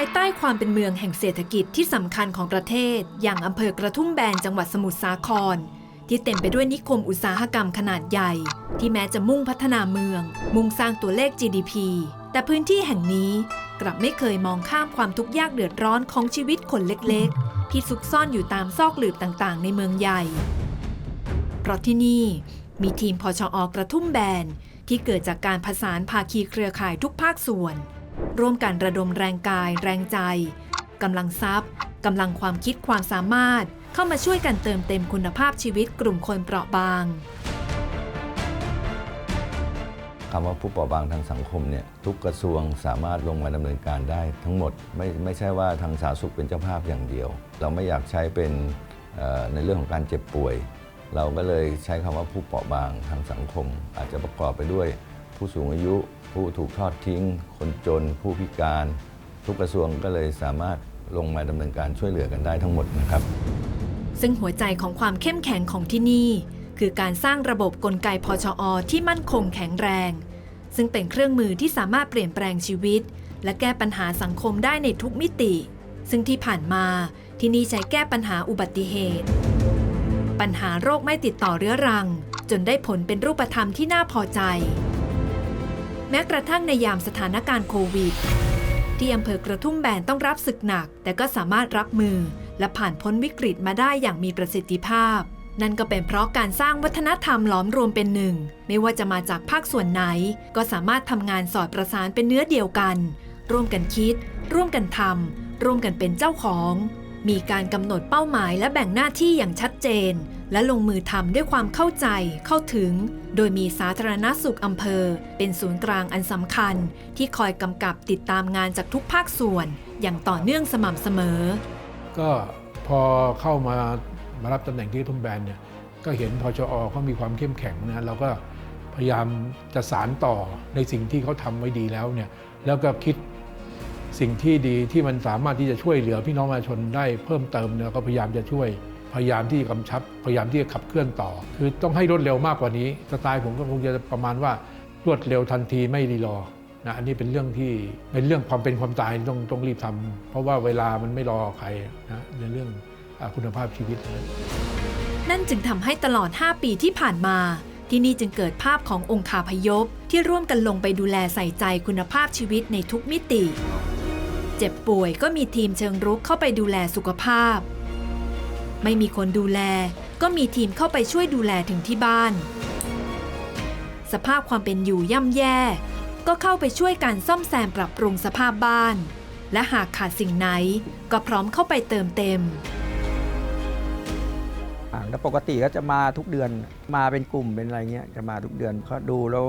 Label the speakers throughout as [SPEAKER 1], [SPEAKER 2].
[SPEAKER 1] ายใต้ความเป็นเมืองแห่งเศรษฐกิจที่สำคัญของประเทศ อย่างอำเภอกระทุ่มแบนจังหวัดสมุทรสาคร ที่เต็มไปด้วยนิคมอุตสาหกรรมขนาดใหญ่ ที่แม้จะมุ่งพัฒนาเมือง มุ่งสร้างตัวเลข GDP แต่พื้นที่แห่งนี้กลับไม่เคยมองข้ามความทุกข์ยากเดือดร้อนของชีวิตคนเล็กๆ ที่ซุกซ่อนอยู่ตามซอกหลืบต่างๆ ในเมืองใหญ่ เพราะที่นี่มีทีมพชอกระทุ่มแบนที่เกิดจากการผสานภาคีเครือข่ายทุกภาคส่วน ร่วมกันระดมแรงกาย แรงใจกำลังทรัพย์กำลังความคิดความสามารถ เข้ามาช่วยกันเติมเต็มคุณภาพชีวิตกลุ่มคนเปราะบาง
[SPEAKER 2] คำว่าผู้เปราะบางทางสังคมเนี่ยทุกกระทรวงสามารถลงมาดำเนินการได้ทั้งหมดไม่ไม่ใช่ว่าทางสาธารณสุขเป็นเจ้าภาพอย่างเดียว เราไม่อยากใช้เป็นในเรื่องของการเจ็บป่วย เราก็เลยใช้คำว่าผู้เปราะบางทางสังคม อาจจะประกอบไปด้วย ผู้สูงอายุ ผู้ถูกทอดทิ้ง คนจน ผู้พิการ ทุกกระทรวงก็เลยสามารถลงมาดำเนินการช่วยเหลือกันได้ทั้งหมดนะครับ
[SPEAKER 1] ซึ่งหัวใจของความเข้มแข็งของที่นี่ คือการสร้างระบบกลไกพชอที่มั่นคงแข็งแรง ซึ่งเป็นเครื่องมือที่สามารถเปลี่ยนแปลงชีวิต และแก้ปัญหาสังคมได้ในทุกมิติ ซึ่งที่ผ่านมาที่นี่ใช้แก้ปัญหาอุบัติเหตุ ปัญหาโรคไม่ติดต่อเรื้อรัง จนได้ผลเป็นรูปธรรมที่น่าพอใจ แม้กระทั่งในยามสถานการณ์โควิด ที่อำเภอกระทุ่มแบนต้องรับศึกหนัก แต่ก็สามารถรับมือ และผ่านพ้นวิกฤตมาได้อย่างมีประสิทธิภาพ นั่นก็เป็นเพราะการสร้างวัฒนธรรมหลอมรวมเป็นหนึ่ง ไม่ว่าจะมาจากภาคส่วนไหน ก็สามารถทำงานสอดประสานเป็นเนื้อเดียวกัน ร่วมกันคิด ร่วมกันทำร่วมกันเป็นเจ้าของ มีการกำหนดเป้าหมายและแบ่งหน้าที่อย่างชัดเจน และลงมือทำด้วยความเข้าใจเข้าถึง โดยมีสาธารณสุขอำเภอ เป็นศูนย์กลางอันสำคัญ ที่คอยกำกับติดตามงานจากทุกภาคส่วน อย่างต่อเนื่องสม่ำเสมอ
[SPEAKER 3] ก็พอเข้ามามารับตำแหน่งที่ทุ่มแบนเนี่ยก็เห็นพชอเขามีความเข้มแข็งนะเราก็พยายามจะสารต่อในสิ่งที่เขาทำไว้ดีแล้วเนี่ยแล้วก็คิดสิ่งที่ดีที่มันสามารถที่จะช่วยเหลือพี่น้องประชาชนได้เพิ่มเติมเนี่ยก็พยายามจะช่วย พยายามที่จะกำชับ พยายามที่จะขับเคลื่อนต่อ คือต้องให้รวดเร็วมากกว่านี้ สไตล์ผมก็คงจะประมาณว่ารวดเร็วทันทีไม่รีรอนะอันนี้เป็นเรื่องที่เป็นเรื่องความเป็นความตายต้องต้องรีบทำเพราะว่าเวลามันไม่รอใครนะในเรื่องอคุณภาพชีวิตนะ
[SPEAKER 1] นั่นจึงทำให้ตลอด 5 ปีที่ผ่านมา ที่นี่จึงเกิดภาพขององค์คาพยพ ที่ร่วมกันลงไปดูแลใส่ใจคุณภาพชีวิตในทุกมิติ เจ็บป่วยก็มีทีมเชิงรุกเข้าไปดูแลสุขภาพ ไม่มีคนดูแล ก็มีทีมเข้าไปช่วยดูแลถึงที่บ้าน สภาพความเป็นอยู่ย่ำแย่ ก็เข้าไปช่วยการซ่อมแซมปรับปรุงสภาพบ้าน และหากขาดสิ่งไหน ก็พร้อมเข้าไปเติมเต็ม
[SPEAKER 4] อ่าแล้วปกติก็จะมาทุกเดือนมาเป็นกลุ่มเป็นอะไรเงี้ยจะมาทุกเดือนก็ดูแล้ว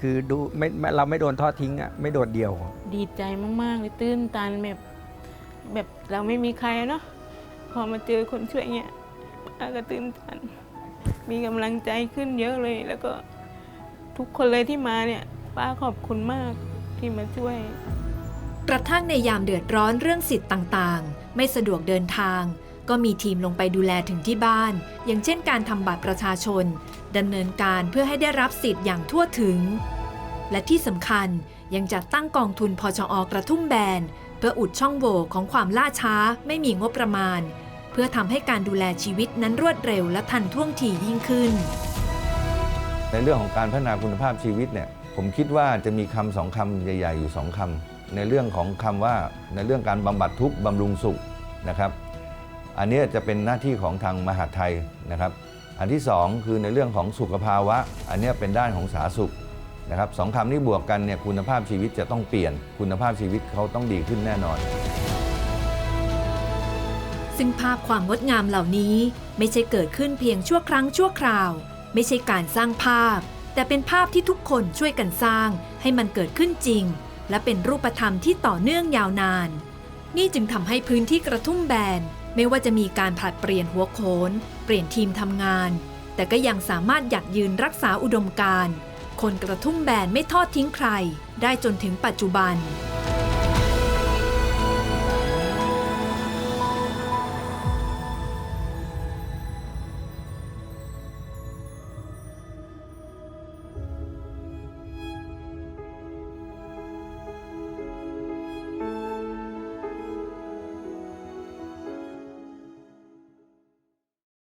[SPEAKER 4] คือดูไม่ไม่เราไม่โดนทอดทิ้งอะไม่โดดเดี่ยว
[SPEAKER 5] ดีใจมากๆเลยตื้นตันแบบแบบเราไม่มีใครเนาะ พอมาเจอคนช่วยเงี้ยป้าก็ตื้นตัน มีกำลังใจขึ้นเยอะเลย แล้วก็ทุกคนเลยที่มาเนี่ย ป้าขอบคุณมากที่มาช่วย
[SPEAKER 1] กระทั่งในยามเดือดร้อนเรื่องสิทธิ์ต่างๆ ไม่สะดวกเดินทาง ก็มีทีมลงไปดูแลถึงที่บ้าน อย่างเช่นการทำบัตรประชาชนดำเนินการเพื่อให้ได้รับสิทธิ์อย่างทั่วถึง และที่สำคัญยังจัดตั้งกองทุนพชอกระทุ่มแบน เพื่ออุดช่องโหว่ของความล่าช้าไม่มีงบประมาณ พื่อทำให้การดูแลชีวิตนั้นรวดเร็วและทันท่วงทียิ่งขึ้น
[SPEAKER 2] ในเรื่องของการพัฒนาคุณภาพชีวิตเนี่ยผมคิดว่าจะมีคำสองคำใหญ่ ๆ อยู่สองคำในเรื่องของคำว่าในเรื่องการบำบัดทุกข์บำรุงสุขนะครับ อันนี้จะเป็นหน้าที่ของทางมหาดไทยนะครับ อันที่สองคือในเรื่องของสุขภาวะ อันนี้เป็นด้านของสาธารณสุขนะครับสองคำนี้บวกกันเนี่ยคุณภาพชีวิตจะต้องเปลี่ยน คุณภาพชีวิตเขาต้องดีขึ้นแน่นอน
[SPEAKER 1] ซึ่งภาพความงดงามเหล่านี้ไม่ใช่เกิดขึ้นเพียงชั่วครั้งชั่วคราว ไม่ใช่การสร้างภาพ แต่เป็นภาพที่ทุกคนช่วยกันสร้าง ให้มันเกิดขึ้นจริง และเป็นรูปธรรมที่ต่อเนื่องยาวนาน นี่จึงทำให้พื้นที่กระทุ่มแบน ไม่ว่าจะมีการผลัดเปลี่ยนหัวโขน เปลี่ยนทีมทำงาน แต่ก็ยังสามารถหยัดยืนรักษาอุดมการณ์คนกระทุ่มแบนไม่ทอดทิ้งใคร ได้จนถึงปัจจุบัน